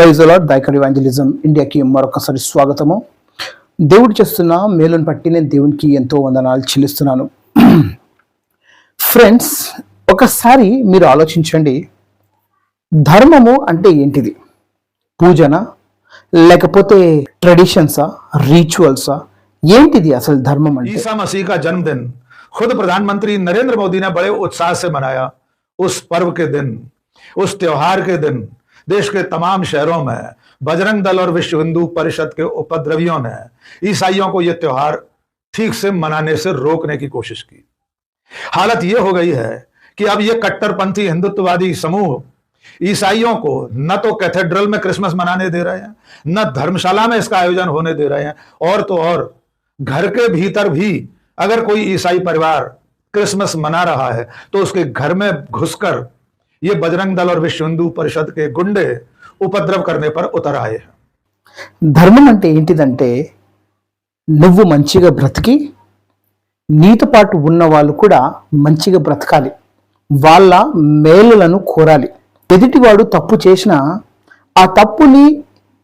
Praise అలాడ్ దైకర్ evangelism ఇండియాకి మరొకసారి స్వాగతము దేవుడు చేస్తున్న మేలును బట్టి నేను దేవునికి ఎంతో వందనాలు చెల్లిస్తున్నాను ఫ్రెండ్స్ ఒకసారి మీరు ఆలోచించండి ధర్మము అంటే ఏంటిది పూజన లేకపోతే ట్రెడిషన్సా రిచువల్సా ఏంటిది అసలు ధర్మం అంటే ईसा मसीह का जन्मदिन खुद प्रधानमंत्री नरेंद्र मोदी ने बड़े उत्साह से मनाया उस पर्व के दिन उस त्योहार के दिन देश के तमाम शहरों में बजरंग दल और विश्व हिंदू परिषद के उपद्रवियों ने ईसाइयों को यह त्योहार ठीक से मनाने से रोकने की कोशिश की। हालत यह हो गई है कि अब ये कट्टरपंथी हिंदुत्ववादी समूह ईसाइयों को न तो कैथेड्रल में क्रिसमस मनाने दे रहे हैं, न धर्मशाला में इसका आयोजन होने दे रहे हैं, और तो और घर के भीतर भी अगर कोई ईसाई परिवार क्रिसमस मना रहा है तो उसके घर में घुसकर ये बजरंग दल और विश्व हिंदू परिषद के गुंडे उपद्रव करने पर उतर आए हैं ధర్మం అంటే ఏంటిదంటే నువ్వు మంచిగా బ్రతికి నీతో పాటు ఉన్న వాళ్ళు కూడా మంచిగా బ్రతకాలి వాళ్ళ మేలులను కోరాలి ఎదుటివాడు తప్పు చేసినా ఆ తప్పుని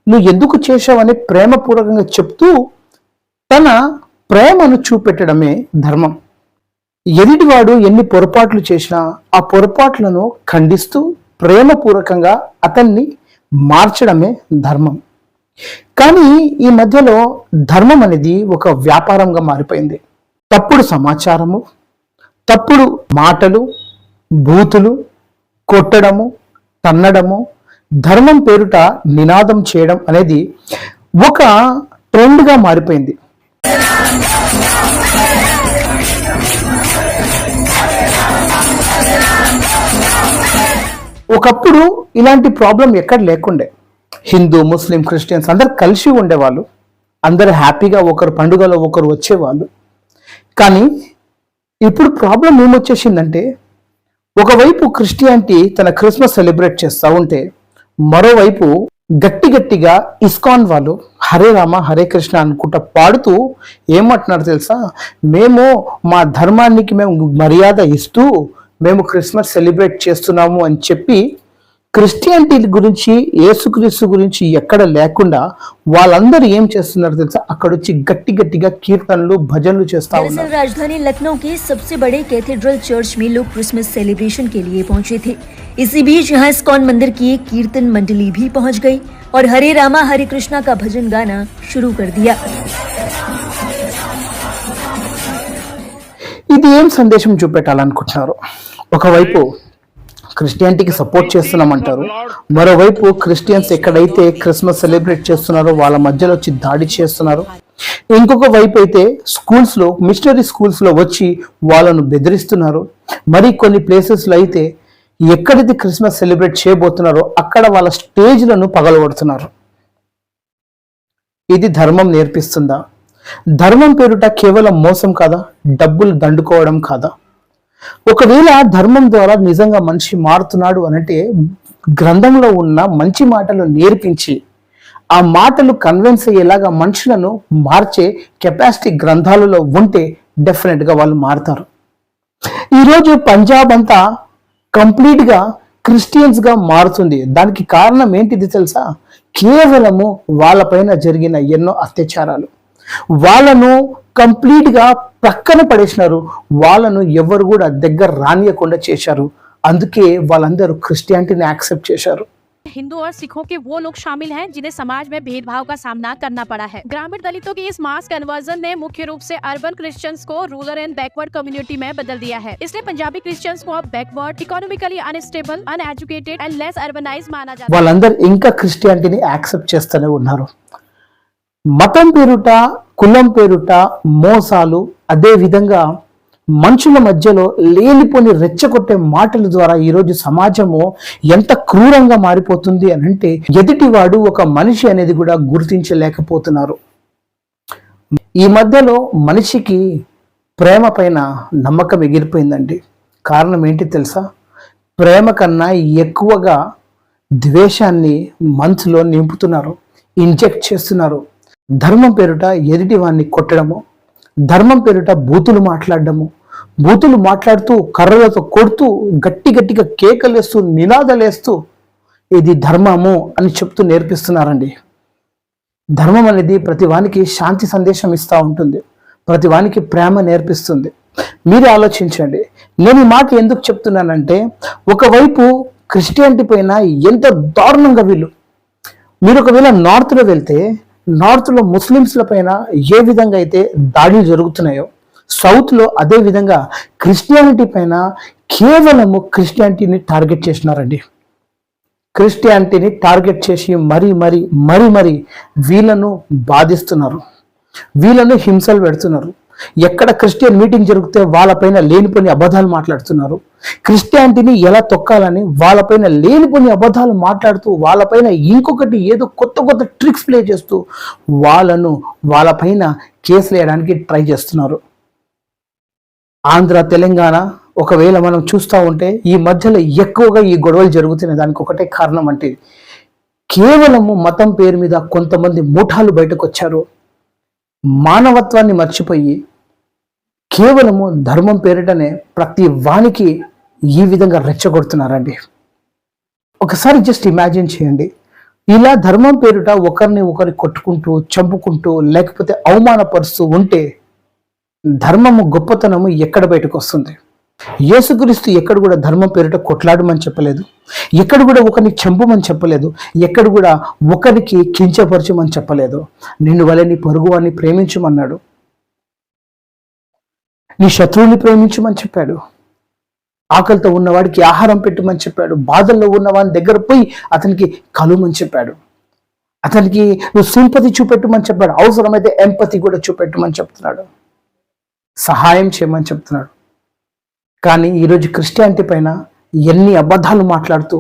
నువ్వు ఎందుకు చేశావని ప్రేమపూర్వకంగా చెప్తూ తన ప్రేమను చూపెట్టడమే ధర్మం ఎదుటివాడు ఎన్ని పొరపాట్లు చేసినా ఆ పొరపాట్లను ఖండిస్తూ ప్రేమపూర్వకంగా అతన్ని మార్చడమే ధర్మం. కానీ ఈ మధ్యలో ధర్మం అనేది ఒక వ్యాపారంగా మారిపోయింది. తప్పుడు సమాచారము తప్పుడు మాటలు బూతులు కొట్టడము తన్నడము ధర్మం పేరుట నినాదం చేయడం అనేది ఒక ట్రెండ్గా మారిపోయింది. ఒకప్పుడు ఇలాంటి ప్రాబ్లం ఎక్కడ లేకుండే. హిందూ ముస్లిం క్రిస్టియన్స్ అందరు కలిసి ఉండేవాళ్ళు. అందరు హ్యాపీగా ఒకరు పండుగలో ఒకరు వచ్చేవాళ్ళు. కానీ ఇప్పుడు ప్రాబ్లం ఏమొచ్చేసిందంటే ఒకవైపు క్రిస్టియానిటీ తన క్రిస్మస్ సెలబ్రేట్ చేస్తూ ఉంటే మరోవైపు గట్టి గట్టిగా ఇస్కాన్ వాళ్ళు హరే రామ హరే కృష్ణ అనుకుంటా పాడుతూ ఏమంటున్నారు తెలుసా? మేము మా ధర్మానికి మేము మర్యాద ఇస్తూ మేము క్రిస్మస్ సెలబ్రేట్ చేస్తున్నాము అని చెప్పి క్రిస్టియానిటీ గురించి యేసుక్రీస్తు గురించి ఎక్కడ లేకుండా వాళ్ళందరూ ఏం చేస్తున్నారు తెలుసా అక్కడ వచ్చి గట్టి గట్టిగా కీర్తనలు భజనలు చేస్తా ఉన్నారు दरअसल राजधानी लखनऊ के सबसे बड़े कैथेड्रल चर्च में लोग क्रिसमस सेलिब्रेशन के लिए पहुंचे थे इसी बीच यहाँ इस्कॉन मंदिर की एक कीर्तन मंडली भी पहुंच गई और हरे रामा हरे कृष्णा का भजन गाना शुरू कर दिया ఇది ఏం సందేశం చూపెట్టాలనుకుంటున్నారు ఒకవైపు క్రిస్టియానిటీకి సపోర్ట్ చేస్తున్నామంటారు మరోవైపు క్రిస్టియన్స్ ఎక్కడైతే క్రిస్మస్ సెలబ్రేట్ చేస్తున్నారో వాళ్ళ మధ్యలో వచ్చి దాడి చేస్తున్నారు. ఇంకొక వైపు అయితే స్కూల్స్లో మిషనరీ స్కూల్స్లో వచ్చి వాళ్ళను బెదిరిస్తున్నారు. మరి కొన్ని ప్లేసెస్లో అయితే ఎక్కడైతే క్రిస్మస్ సెలబ్రేట్ చేయబోతున్నారో అక్కడ వాళ్ళ స్టేజ్లను పగలగొడుతున్నారు. ఇది ధర్మం నేర్పిస్తుందా? ధర్మం పేరుట కేవలం మోసం కాదా? డబ్బులు దండుకోవడం కాదా? ఒకవేళ ధర్మం ద్వారా నిజంగా మనిషి మారుతున్నాడు అనంటే గ్రంథంలో ఉన్న మంచి మాటలు నేర్పించి ఆ మాటలు కన్విన్స్ అయ్యేలాగా మనుషులను మార్చే కెపాసిటీ గ్రంథాలలో ఉంటే డెఫినెట్గా వాళ్ళు మారుతారు. ఈరోజు పంజాబ్ అంతా కంప్లీట్గా క్రిస్టియన్స్గా మారుతుంది. దానికి కారణం ఏంటిది తెలుసా? కేవలము వాళ్ళపైన జరిగిన ఎన్నో అత్యాచారాలు. వాళ్ళను కంప్లీట్ గా ప్రక్కన పడేసినారు వాళ్ళను ఎవరు కూడా దగ్గర రానియకుండా చేశారు అందుకే వాళ్ళందరూ క్రిస్టియానిటీని యాక్సెప్ట్ చేశారు हिंदू और सिखों के वो लोग शामिल हैं जिन्हें समाज में भेदभाव का सामना करना पड़ा है ग्रामीण दलितों की इस मास कन्वर्जन ने मुख्य रूप से अर्बन क्रिश्चियंस को रूरल एंड बैकवर्ड कम्युनिटी में बदल दिया है इसलिए पंजाबी क्रिश्चियंस को अब backward economically unstable uneducated and less urbanize माना जाता है వాళ్ళందరూ ఇంకా క్రిస్టియానిటీని యాక్సెప్ట్ చేస్తూనే ఉన్నారు మతం పేరుట కులం పేరుట మోసాలు అదేవిధంగా మనుషుల మధ్యలో లేనిపోని రెచ్చగొట్టే మాటల ద్వారా ఈరోజు సమాజము ఎంత క్రూరంగా మారిపోతుంది అని అంటే ఎదుటివాడు ఒక మనిషి అనేది కూడా గుర్తించలేకపోతున్నారు. ఈ మధ్యలో మనిషికి ప్రేమ పైన నమ్మకం ఎగిరిపోయిందండి. కారణం ఏంటి తెలుసా? ప్రేమ కన్నా ఎక్కువగా ద్వేషాన్ని మనసులో నింపుతున్నారు ఇంజెక్ట్ చేస్తున్నారు. ధర్మం పేరుట ఎదుటి వాడిని కొట్టడము ధర్మం పేరుట బూతులు మాట్లాడడము బూతులు మాట్లాడుతూ కర్రలతో కొడుతూ గట్టి గట్టిగా కేకలేస్తూ నినాదలేస్తూ ఇది ధర్మము అని చెప్తూ నేర్పిస్తున్నారండి. ధర్మం అనేది ప్రతి వానికి శాంతి సందేశం ఇస్తూ ఉంటుంది. ప్రతి వానికి ప్రేమ నేర్పిస్తుంది. మీరు ఆలోచించండి. నేను ఈ మాట ఎందుకు చెప్తున్నానంటే ఒకవైపు క్రిస్టియానిటీ పైన ఎంత దారుణంగా వీళ్ళు మీరు ఒకవేళ నార్త్లో వెళ్తే నార్త్లో ముస్లిమ్స్ల పైన ఏ విధంగా అయితే దాడులు జరుగుతున్నాయో సౌత్లో అదే విధంగా క్రిస్టియానిటీ పైన కేవలము క్రిస్టియానిటీని టార్గెట్ చేసినారండి. క్రిస్టియానిటీని టార్గెట్ చేసి మరీ మరీ మరీ మరీ వీళ్ళను బాధిస్తున్నారు. వీళ్ళను హింసలు పెడుతున్నారు. ఎక్కడ క్రిస్టియన్ మీటింగ్ జరిగితే వాళ్ళపైన లేనిపోని అబద్ధాలు మాట్లాడుతున్నారు. క్రిస్టియానిటీని ఎలా తొక్కాలని వాళ్ళపైన లేనిపోని అబద్ధాలు మాట్లాడుతూ వాళ్ళపైన ఇంకొకటి ఏదో కొత్త కొత్త ట్రిక్స్ ప్లే చేస్తూ వాళ్ళను వాళ్ళపైన కేసులు వేయడానికి ట్రై చేస్తున్నారు. ఆంధ్ర తెలంగాణ ఒకవేళ మనం చూస్తూ ఉంటే ఈ మధ్యలో ఎక్కువగా ఈ గొడవలు జరుగుతున్న దానికి ఒకటే కారణం అంటే కేవలము మతం పేరు మీద కొంతమంది మూఠాలు బయటకు వచ్చారు. మానవత్వాన్ని మర్చిపోయి కేవలము ధర్మం పేరిటనే ప్రతి వానికి ఈ విధంగా రెచ్చగొడుతున్నారండి. ఒకసారి జస్ట్ ఇమాజిన్ చేయండి. ఇలా ధర్మం పేరిట ఒకరిని ఒకరి కొట్టుకుంటూ చంపుకుంటూ లేకపోతే అవమానపరుస్తూ ఉంటే ధర్మము గొప్పతనము ఎక్కడ బయటకు వస్తుంది? యేసుక్రీస్తు ఎక్కడ కూడా ధర్మం పేరిట కొట్లాడమని చెప్పలేదు. ఎక్కడ కూడా ఒకరిని చంపమని చెప్పలేదు. ఎక్కడ కూడా ఒకరికి కించపరచమని చెప్పలేదు. నిన్ను వలని పొరుగువాన్ని ప్రేమించమన్నాడు. నీ శత్రువుని ప్రేమించమని చెప్పాడు. ఆకలితో ఉన్నవాడికి ఆహారం పెట్టమని చెప్పాడు. బాధల్లో ఉన్నవాని దగ్గర పోయి అతనికి కలుమని చెప్పాడు. అతనికి నువ్వు సింపతి చూపెట్టమని చెప్పాడు. అవసరమైతే ఎంపతి కూడా చూపెట్టమని చెప్తున్నాడు. సహాయం చేయమని చెప్తున్నాడు. కానీ ఈరోజు క్రిస్టియానిటీ పైన ఎన్ని అబద్ధాలు మాట్లాడుతూ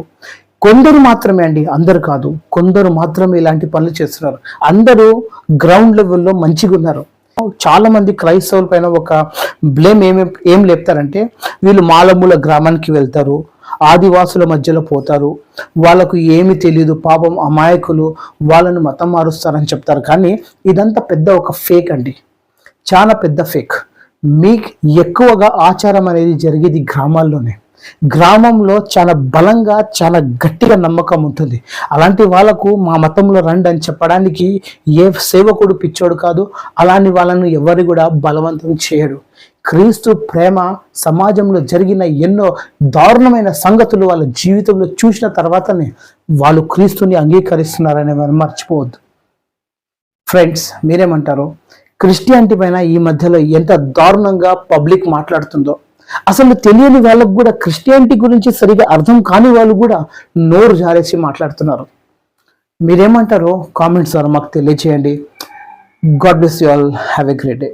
కొందరు మాత్రమే అండి అందరు కాదు కొందరు మాత్రమే ఇలాంటి పనులు చేస్తున్నారు. అందరూ గ్రౌండ్ లెవెల్లో మంచిగా ఉన్నారు చాలా మంది క్రైస్తవుల పైన ఒక బ్లేమ్ ఏమి ఏం లేపుతారంటే వీళ్ళు మాలమూల గ్రామానికి వెళ్తారు ఆదివాసుల మధ్యలో పోతారు. వాళ్ళకు ఏమి తెలియదు పాపం అమాయకులు వాళ్ళను మతం మారుస్తారని చెప్తారు. కానీ ఇదంతా పెద్ద ఒక ఫేక్ అండి. చాలా పెద్ద ఫేక్ మీకు ఎక్కువగా ఆచారం అనేది జరిగేది గ్రామాల్లోనే. గ్రామంలో చాలా బలంగా చాలా గట్టిగా నమ్మకం ఉంటుంది. అలాంటి వాళ్ళకు మా మతంలో రండి అని చెప్పడానికి ఏ సేవకుడు పిచ్చోడు కాదు. అలాంటి వాళ్ళను ఎవరు కూడా బలవంతం చేయడు క్రీస్తు ప్రేమ సమాజంలో జరిగిన ఎన్నో దారుణమైన సంగతులు వాళ్ళ జీవితంలో చూసిన తర్వాతనే వాళ్ళు క్రీస్తుని అంగీకరిస్తున్నారని మనం మర్చిపోవద్దు. ఫ్రెండ్స్ మీరేమంటారు? క్రిస్టియానిటీ పైన ఈ మధ్యలో ఎంత దారుణంగా పబ్లిక్ మాట్లాడుతుందో అసలు తెలియని వాళ్ళకు కూడా క్రిస్టియానిటీ గురించి సరిగా అర్థం కాని వాళ్ళు కూడా నోరు జారేసి మాట్లాడుతున్నారు. మీరేమంటారో కామెంట్స్ ద్వారా మాకు తెలియజేయండి God bless you all. Have a great day.